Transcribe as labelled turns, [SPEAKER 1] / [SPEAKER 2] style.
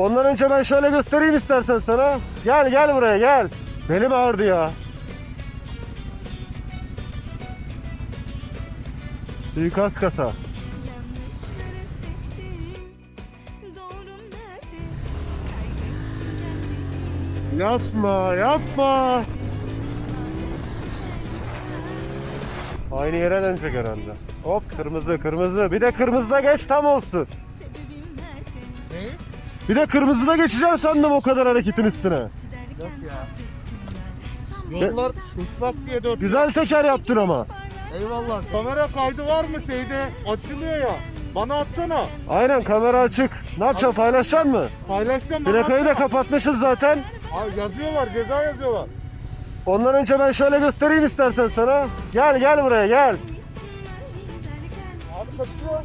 [SPEAKER 1] Ondan önce ben şöyle göstereyim istersen sana. Gel gel buraya gel. Belim ağrıdı ya. Suikast kasa. Yapma yapma. Aynı yere dönecek herhalde. Hop kırmızı kırmızı. Bir de kırmızıda geç tam olsun.
[SPEAKER 2] Ne?
[SPEAKER 1] Bir de kırmızıda geçeceğim sandım o kadar hareketin üstüne.
[SPEAKER 2] Yollar ıslak diye dört.
[SPEAKER 1] Güzel teker yaptın ama.
[SPEAKER 2] Eyvallah. Kamera kaydı var mı şeyde? Açılıyor ya. Bana atsana.
[SPEAKER 1] Aynen kamera açık. Ne yapacaksın paylaşacaksın mı?
[SPEAKER 2] Paylaşacağım bana
[SPEAKER 1] Plakayı da
[SPEAKER 2] atsana.
[SPEAKER 1] kapatmışız zaten.
[SPEAKER 2] Abi yazıyorlar ceza yazıyorlar.
[SPEAKER 1] Ondan önce ben şöyle göstereyim istersen sana. Gel gel buraya gel.
[SPEAKER 2] Abi kaçıyor.